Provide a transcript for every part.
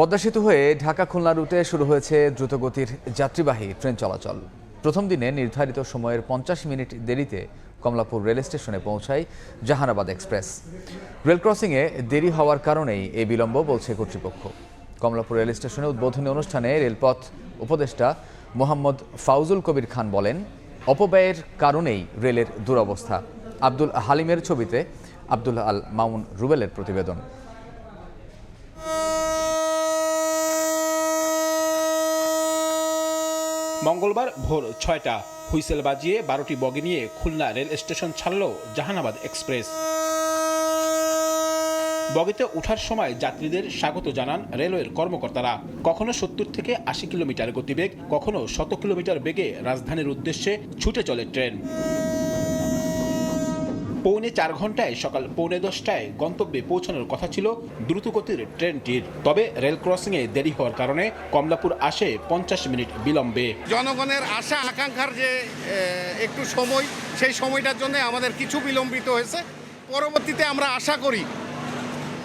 পদ্মা সেতু হয়ে ঢাকা খুলনা রুটে শুরু হয়েছে দ্রুতগতির যাত্রীবাহী ট্রেন চলাচল। প্রথম দিনে নির্ধারিত সময়ের পঞ্চাশ মিনিট দেরিতে কমলাপুর রেল স্টেশনে পৌঁছায় জাহানাবাদ এক্সপ্রেস। রেল ক্রসিংয়ে দেরি হওয়ার কারণেই এই বিলম্ব বলছে কর্তৃপক্ষ। কমলাপুর রেল স্টেশনে উদ্বোধনী অনুষ্ঠানে রেলপথ উপদেষ্টা মোহাম্মদ ফাউজুল কবির খান বলেন, অপব্যয়ের কারণেই রেলের দুরবস্থা। আব্দুল হালিমের ছবিতে আব্দুল আল মামুন রুবেলের প্রতিবেদন। মঙ্গলবার ভোর ছয়টা হুইসেল বাজিয়ে বারোটি বগি নিয়ে খুলনা রেল স্টেশন ছাড়ল জাহানাবাদ এক্সপ্রেস। বগিতে ওঠার সময় যাত্রীদের স্বাগত জানান রেলওয়ের কর্মকর্তারা। কখনো সত্তর থেকে আশি কিলোমিটার গতিবেগ, কখনো শত কিলোমিটার বেগে রাজধানীর উদ্দেশ্যে ছুটে চলে ট্রেন। পৌনে চার ঘন্টায়, সকাল পৌনে দশটায় গন্তব্যে পৌঁছানোর কথা ছিল দ্রুতগতির ট্রেনটির। তবে রেল ক্রসিংয়ে দেরি হওয়ার কারণে কমলাপুর আসে পঞ্চাশ মিনিট বিলম্বে। জনগণের আশা, আকাঙ্ক্ষার যে একটু সময়, সেই সময়টার জন্য আমাদের কিছু বিলম্বিত হয়েছে। পরবর্তীতে আমরা আশা করি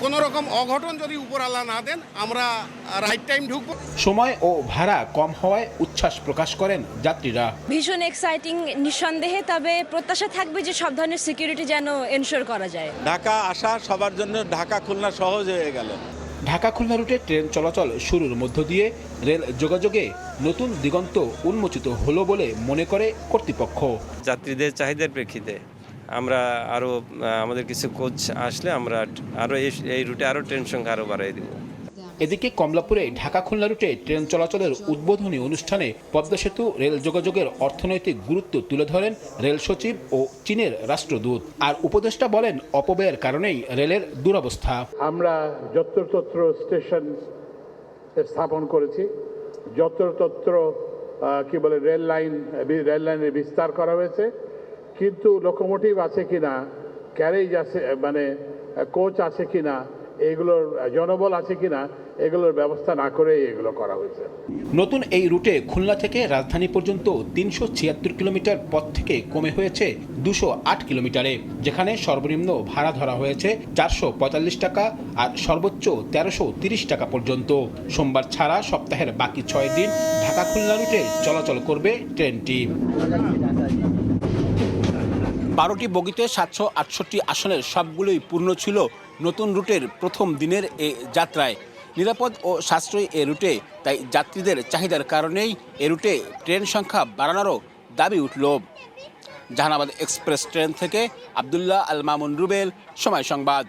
কোনো রকম অঘটন যদি উপরালা না দেন আমরা রাইট টাইম ঢুকবো। সময় ও ভাড়া কম হওয়ায় উচ্ছ্বাস প্রকাশ করেন যাত্রীরা। ভীষণ এক্সাইটিং নিঃসন্দেহে তবে প্রত্যাশা থাকবে যে সব ধরনের সিকিউরিটি যেন এনশোর করা যায়। ঢাকা আসা সবার জন্য ঢাকা খুলনা সহজ হয়ে গেল। ঢাকা খুলনা রুটে ট্রেন চলাচল শুরুর মধ্য দিয়ে রেল যোগাযোগে নতুন দিগন্ত উন্মোচিত হলো বলে মনে করে কর্তৃপক্ষ। যাত্রীদের চাহিদার প্রেক্ষিতে আমরা আরও আমাদের কিছু কোচ আসলে আমরা আরও এই এই রুটে আরও ট্রেন সংখ্যা আরও বাড়িয়ে দেবো। এদিকে কমলাপুরে ঢাকা খুলনা রুটে ট্রেন চলাচলের উদ্বোধনী অনুষ্ঠানে পদ্মা সেতু রেল যোগাযোগের অর্থনৈতিক গুরুত্ব তুলে ধরেন রেল সচিব ও চীনের রাষ্ট্রদূত। আর উপদেষ্টা বলেন অপব্যয়ের কারণেই রেলের দুরবস্থা। আমরা যত্রতত্র স্টেশন স্থাপন করেছি। যত্রতত্র কি বলে রেল লাইন রেল লাইনের বিস্তার করা হয়েছে। কিন্তু লোকোমোটিভ আছে কি না ক্যারেজ আছে মানে কোচ আছে কি না এগুলোর, জনবল আছে কিনা, এগুলোর ব্যবস্থা না করে এগুলো করা হয়েছে। নতুন এই রুটে খুলনা থেকে রাজধানী পর্যন্ত তিনশো ছিয়াত্তর কিলোমিটার পথ থেকে কমে হয়েছে দুশো আট কিলোমিটারে, যেখানে সর্বনিম্ন ভাড়া ধরা হয়েছে চারশো পঁয়তাল্লিশ টাকা আর সর্বোচ্চ তেরোশো তিরিশ টাকা পর্যন্ত। সোমবার ছাড়া সপ্তাহের বাকি ছয় দিন ঢাকা খুলনা রুটে চলাচল করবে ট্রেনটি। বারোটি বগিতে সাতশো আটষট্টি আসনের সবগুলোই পূর্ণ ছিল নতুন রুটের প্রথম দিনের এ যাত্রায়। নিরাপদ ও সাশ্রয়ী এ রুটে, তাই যাত্রীদের চাহিদার কারণেই এ রুটে ট্রেন সংখ্যা বাড়ানোরও দাবি উঠল। জাহানাবাদ এক্সপ্রেস ট্রেন থেকে আবদুল্লাহ আল মামুন রুবেল, সময় সংবাদ।